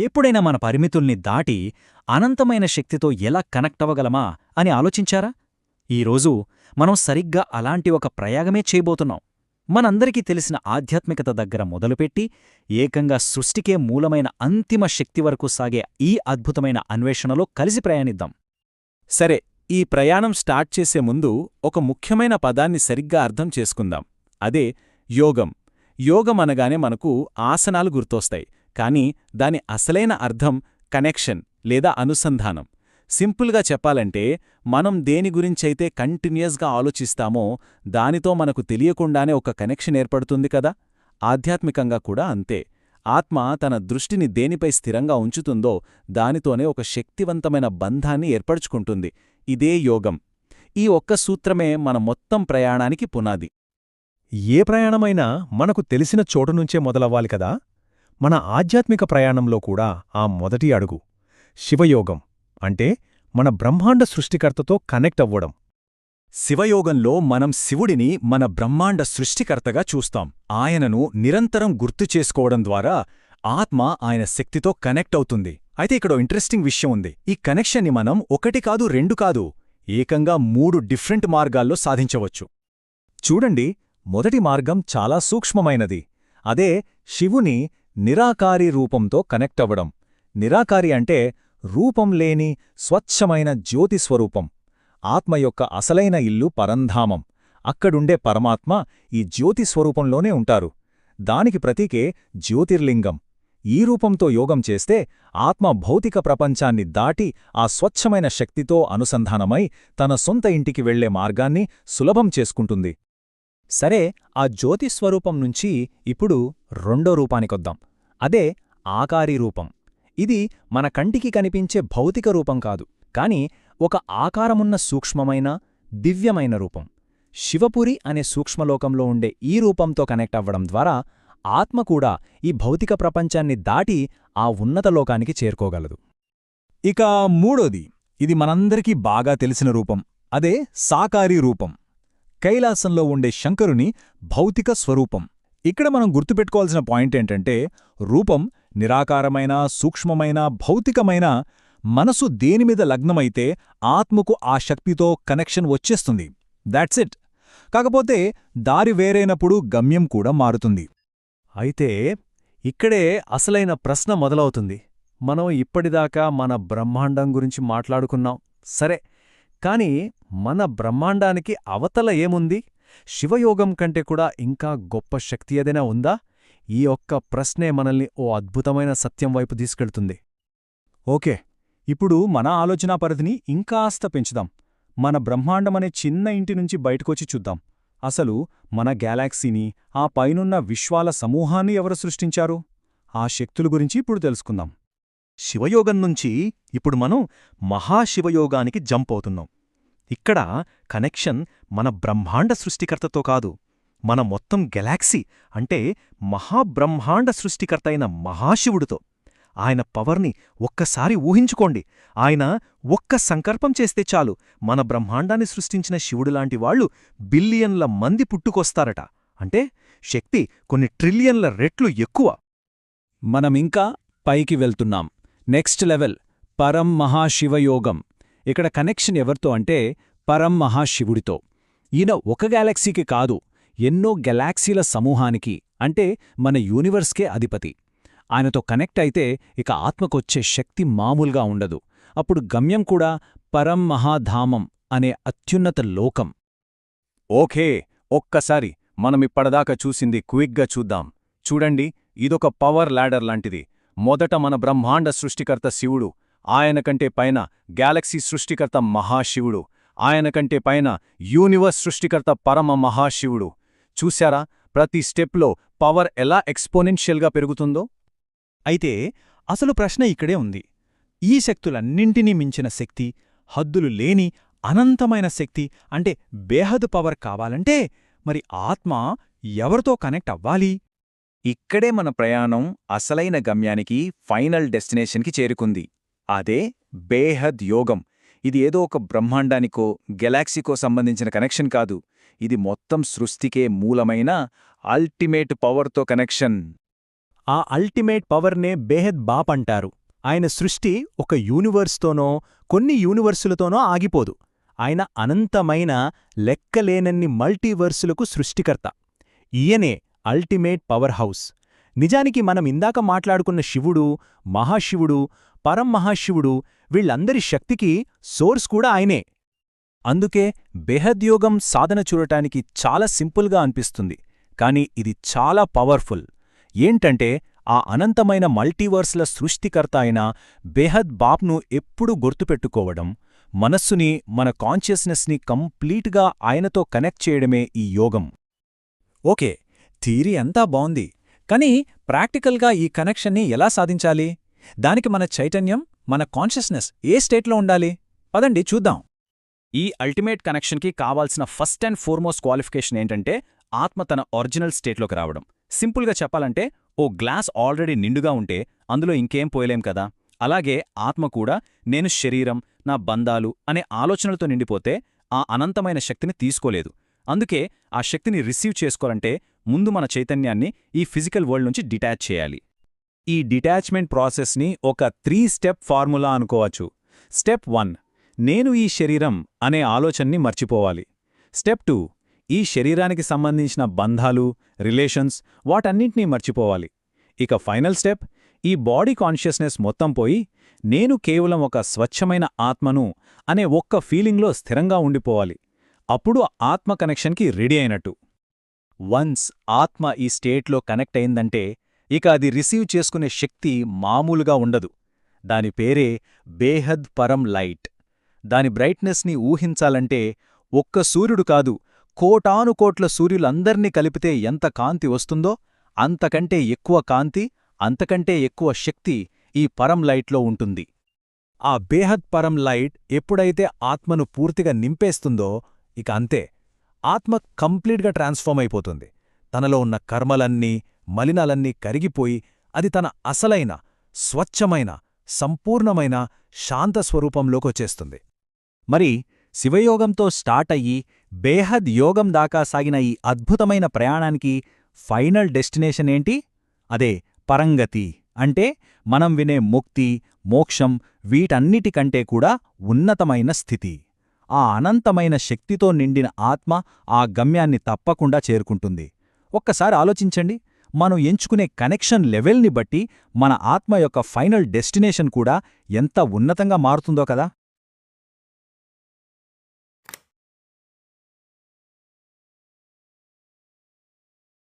ఎప్పుడైనా మన పరిమితుల్ని దాటి అనంతమైన శక్తితో ఎలా కనెక్ట్ అవ్వగలమా అని ఆలోచించారా? ఈరోజు మనం సరిగ్గా అలాంటి ఒక ప్రయాగమే చేయబోతున్నాం. మనందరికీ తెలిసిన ఆధ్యాత్మికత దగ్గర మొదలుపెట్టి ఏకంగా సృష్టికే మూలమైన అంతిమ శక్తి వరకు సాగే ఈ అద్భుతమైన అన్వేషణలో కలిసి ప్రయాణిద్దాం. సరే ఈ ప్రయాణం స్టార్ట్ చేసే ముందు ఒక ముఖ్యమైన పదాన్ని సరిగ్గా అర్థం చేసుకుందాం. అదే యోగం. యోగం అనగానే మనకు ఆసనాలు గుర్తొస్తాయి. కానీ దాని అసలైన అర్థం కనెక్షన్ లేదా అనుసంధానం. సింపుల్గా చెప్పాలంటే మనం దేని గురించైతే కంటిన్యూస్గా ఆలోచిస్తామో దానితో మనకు తెలియకుండానే ఒక కనెక్షన్ ఏర్పడుతుంది కదా? ఆధ్యాత్మికంగా కూడా అంతే. ఆత్మ తన దృష్టిని దేనిపై స్థిరంగా ఉంచుతుందో దానితోనే ఒక శక్తివంతమైన బంధాన్ని ఏర్పరచుకుంటుంది. ఇదే యోగం. ఈ ఒక్క సూత్రమే మన మొత్తం ప్రయాణానికి పునాది. ఏ ప్రయాణమైనా మనకు తెలిసిన చోటు నుంచే మొదలవ్వాలి కదా? మన ఆధ్యాత్మిక ప్రయాణంలో కూడా ఆ మొదటి అడుగు శివయోగం అంటే మన బ్రహ్మాండ సృష్టికర్తతో కనెక్ట్ అవ్వడం. శివయోగంలో మనం శివుడిని మన బ్రహ్మాండ సృష్టికర్తగా చూస్తాం. ఆయనను నిరంతరం గుర్తు చేసుకోవడం ద్వారా ఆత్మ ఆయన శక్తితో కనెక్ట్ అవుతుంది. అయితే ఇక్కడ ఇంట్రెస్టింగ్ విషయం ఉంది. ఈ కనెక్షన్ని మనం ఒకటి కాదు రెండు కాదు ఏకంగా మూడు డిఫరెంట్ మార్గాల్లో సాధించవచ్చు. చూడండి మొదటి మార్గం చాలా సూక్ష్మమైనది. అదే శివుని నిరాకారి రూపంతో కనెక్ట్ అవ్వడం నిరాకారి అంటే రూపం లేని స్వచ్ఛమైన జ్యోతిస్వరూపం ఆత్మ యొక్క అసలైన ఇల్లు పరంధామం. అక్కడుండే పరమాత్మ ఈ జ్యోతిస్వరూపంలోనే ఉంటారు. దానికి ప్రతీకే జ్యోతిర్లింగం. ఈ రూపంతో యోగం చేస్తే ఆత్మ భౌతిక ప్రపంచాన్ని దాటి ఆ స్వచ్ఛమైన శక్తితో అనుసంధానమై తన సొంత ఇంటికి వెళ్ళే మార్గాన్ని సులభం చేసుకుంటుంది. సరే ఆ జ్యోతి స్వరూపం నుంచి ఇప్పుడు రెండో రూపానికొద్దాం అదే ఆకారీ రూపం. ఇది మన కంటికి కనిపించే భౌతిక రూపం కాదు కాని ఒక ఆకారమున్న సూక్ష్మమైన దివ్యమైన రూపం. శివపురి అనే సూక్ష్మలోకంలో ఉండే ఈ రూపంతో కనెక్ట్ అవ్వడం ద్వారా ఆత్మ కూడా ఈ భౌతిక ప్రపంచాన్ని దాటి ఆ ఉన్నత లోకానికి చేరుకోగలదు. ఇక మూడోది ఇది మనందరికీ బాగా తెలిసిన రూపం అదే సాకారీ రూపం. కైలాసంలో ఉండే శంకరుని భౌతిక స్వరూపం. ఇక్కడ మనం గుర్తుపెట్టుకోవాల్సిన పాయింట్ ఏంటంటే రూపం నిరాకారమైన సూక్ష్మమైన భౌతికమైన మనసు దేనిమీద లగ్నమైతే ఆత్మకు ఆ శక్తితో కనెక్షన్ వచ్చేస్తుంది. దాట్స్ ఇట్ కాకపోతే దారి వేరైనప్పుడు గమ్యం కూడా మారుతుంది. అయితే ఇక్కడే అసలైన ప్రశ్న మొదలవుతుంది. మనం ఇప్పటిదాకా మన బ్రహ్మాండం గురించి మాట్లాడుకున్నాం. సరే కాని మన బ్రహ్మాండానికి అవతల ఏముంది? శివయోగం కంటే కూడా ఇంకా గొప్ప శక్తి ఏదైనా ఉందా? ఈ ఒక్క ప్రశ్నే మనల్ని ఓ అద్భుతమైన సత్యం వైపు తీసుకెళ్తుంది. ఓకే ఇప్పుడు మన ఆలోచనా పరిధిని ఇంకాస్త పెంచుదాం. మన బ్రహ్మాండమనే చిన్న ఇంటి నుంచి బయటకొచ్చి చూద్దాం. అసలు మన గ్యాలాక్సీని ఆ పైనున్న విశ్వాల సమూహాన్ని ఎవరు సృష్టించారు? ఆ శక్తుల గురించి ఇప్పుడు తెలుసుకుందాం. శివయోగం నుంచి ఇప్పుడు మనం మహాశివయోగానికి జంప్ అవుతున్నాం. ఇక్కడ కనెక్షన్ మన బ్రహ్మాండ సృష్టికర్తతో కాదు మన మొత్తం గెలాక్సీ అంటే మహాబ్రహ్మాండ సృష్టికర్త అయిన మహాశివుడితో. ఆయన పవర్ని ఒక్కసారి ఊహించుకోండి. ఆయన ఒక్క సంకల్పం చేస్తే చాలు మన బ్రహ్మాండాన్ని సృష్టించిన శివుడులాంటి వాళ్ళు బిలియన్ల మంది పుట్టుకొస్తారట. అంటే శక్తి కొన్ని ట్రిలియన్ల రెట్లు ఎక్కువ. మనమింకా పైకి వెళ్తున్నాం. నెక్స్ట్ లెవెల్ పరం మహాశివయోగం. ఇక్కడ కనెక్షన్ ఎవరితో అంటే పరం మహాశివుడితో. ఈయన ఒక గ్యాలక్సీకి కాదు ఎన్నో గెలాక్సీల సమూహానికి అంటే మన యూనివర్స్కే అధిపతి. ఆయనతో కనెక్ట్ అయితే ఇక ఆత్మకొచ్చే శక్తి మామూలుగా ఉండదు. అప్పుడు గమ్యం కూడా పరం మహాధామం అనే అత్యున్నత లోకం. ఓకే ఒక్కసారి మనమిప్పటిదాకా చూసింది క్విక్గా చూద్దాం. చూడండి ఇదొక పవర్ ల్యాడర్ లాంటిది. మొదట మన బ్రహ్మాండ సృష్టికర్త శివుడు ఆయనకంటే పైన గ్యాలక్సీ సృష్టికర్త మహాశివుడు ఆయనకంటే పైన యూనివర్స్ సృష్టికర్త పరమ మహాశివుడు. చూశారా? ప్రతి స్టెప్లో పవర్ ఎలా ఎక్స్పోనెన్షియల్గా పెరుగుతుందో? అయితే అసలు ప్రశ్న ఇక్కడే ఉంది. ఈ శక్తులన్నింటినీ మించిన శక్తి హద్దులు లేని అనంతమైన శక్తి అంటే బేహదు పవర్ కావాలంటే మరి ఆత్మ ఎవరితో కనెక్ట్ అవ్వాలి? ఇక్కడే మన ప్రయాణం అసలైన గమ్యానికి ఫైనల్ డెస్టినేషన్కి చేరుకుంది. అదే బేహద్ యోగం. ఇది ఏదో ఒక బ్రహ్మాండానికో గెలాక్సీకో సంబంధించిన కనెక్షన్ కాదు. ఇది మొత్తం సృష్టికే మూలమైన అల్టిమేట్ పవర్తో కనెక్షన్. ఆ అల్టిమేట్ పవర్నే బేహద్ బాప్ అంటారు. ఆయన సృష్టి ఒక యూనివర్స్తోనో కొన్ని యూనివర్సులతోనో ఆగిపోదు. ఆయన అనంతమైన లెక్కలేనన్ని మల్టీవర్సులకు సృష్టికర్త. ఈయనే అల్టిమేట్ పవర్ హౌస్. నిజానికి మనం ఇందాక మాట్లాడుకున్న శివుడు మహాశివుడు పరంమహాశివుడు వీళ్ళందరి శక్తికి సోర్స్ కూడా ఆయనే. అందుకే బేహద్యోగం సాధన చూడటానికి చాలా సింపుల్గా అనిపిస్తుంది. కాని ఇది చాలా పవర్ఫుల్. ఏంటంటే ఆ అనంతమైన మల్టీవర్స్ల సృష్టికర్త అయిన బేహద్ బాప్ను ఎప్పుడూ గుర్తుపెట్టుకోవడం మనస్సుని మన కాన్షియస్నెస్ని కంప్లీట్గా ఆయనతో కనెక్ట్ చేయడమే ఈ యోగం. ఓకే థీరీ అంతా బావుంది. కానీ ప్రాక్టికల్గా ఈ కనెక్షన్ని ఎలా సాధించాలి? దానికి మన చైతన్యం మన కాన్షియస్నెస్ ఏ స్టేట్లో ఉండాలి? పదండి చూద్దాం. ఈ అల్టిమేట్ కనెక్షన్కి కావాల్సిన ఫస్ట్ అండ్ ఫోర్మోస్ట్ క్వాలిఫికేషన్ ఏంటంటే ఆత్మ తన ఒరిజినల్ స్టేట్లోకి రావడం. సింపుల్గా చెప్పాలంటే ఓ గ్లాస్ ఆల్రెడీ నిండుగా ఉంటే అందులో ఇంకేం పోయలేం కదా? అలాగే ఆత్మ కూడా నేను శరీరం నా బంధాలు అనే ఆలోచనలతో నిండిపోతే ఆ అనంతమైన శక్తిని తీసుకోలేదు. అందుకే ఆ శక్తిని రిసీవ్ చేసుకోవాలంటే ముందు మన చైతన్యాన్ని ఈ ఫిజికల్ వరల్డ్ నుంచి డిటాచ్ చేయాలి. ఈ డిటాచ్మెంట్ ప్రాసెస్ని ఒక త్రీ స్టెప్ ఫార్ములా అనుకోవచ్చు. స్టెప్ వన్ నేను ఈ శరీరం అనే ఆలోచనని మర్చిపోవాలి. స్టెప్ టూ ఈ శరీరానికి సంబంధించిన బంధాలు రిలేషన్స్ వాటన్నింటినీ మర్చిపోవాలి. ఇక ఫైనల్ స్టెప్ ఈ బాడీ కాన్షియస్నెస్ మొత్తం పోయి నేను కేవలం ఒక స్వచ్ఛమైన ఆత్మను అనే ఒక్క ఫీలింగ్లో స్థిరంగా ఉండిపోవాలి. అప్పుడు ఆత్మ కనెక్షన్కి రెడీ అయినట్టు. వన్స్ ఆత్మ ఈ స్టేట్లో కనెక్ట్ అయిందంటే ఇక అది రిసీవ్ చేసుకునే శక్తి మామూలుగా ఉండదు. దాని పేరే బేహద్ పరం లైట్. దాని బ్రైట్నెస్ని ఊహించాలంటే ఒక్క సూర్యుడు కాదు కోటానుకోట్ల సూర్యులందర్నీ కలిపితే ఎంత కాంతి వస్తుందో అంతకంటే ఎక్కువ కాంతి అంతకంటే ఎక్కువ శక్తి ఈ పరం లైట్లో ఉంటుంది. ఆ బేహద్ పరం లైట్ ఎప్పుడైతే ఆత్మను పూర్తిగా నింపేస్తుందో ఇక అంతే. ఆత్మ కంప్లీట్గా ట్రాన్స్ఫామ్ అయిపోతుంది. తనలో ఉన్న కర్మలన్నీ మలినాలన్నీ కరిగిపోయి అది తన అసలైన స్వచ్ఛమైన సంపూర్ణమైన శాంత స్వరూపంలోకొచ్చేస్తుంది. మరి శివయోగంతో స్టార్ట్ అయ్యి బేహద్ యోగం దాకా సాగిన ఈ అద్భుతమైన ప్రయాణానికి ఫైనల్ డెస్టినేషన్ ఏంటి? అదే పరంగతి. అంటే మనం వినే ముక్తి మోక్షం వీటన్నిటికంటే కూడా ఉన్నతమైన స్థితి. ఆ అనంతమైన శక్తితో నిండిన ఆత్మ ఆ గమ్యాన్ని తప్పకుండా చేరుకుంటుంది. ఒక్కసారి ఆలోచించండి. మనం ఎంచుకునే కనెక్షన్ లెవెల్ని బట్టి మన ఆత్మ యొక్క ఫైనల్ డెస్టినేషన్ కూడా ఎంత ఉన్నతంగా మారుతుందో కదా?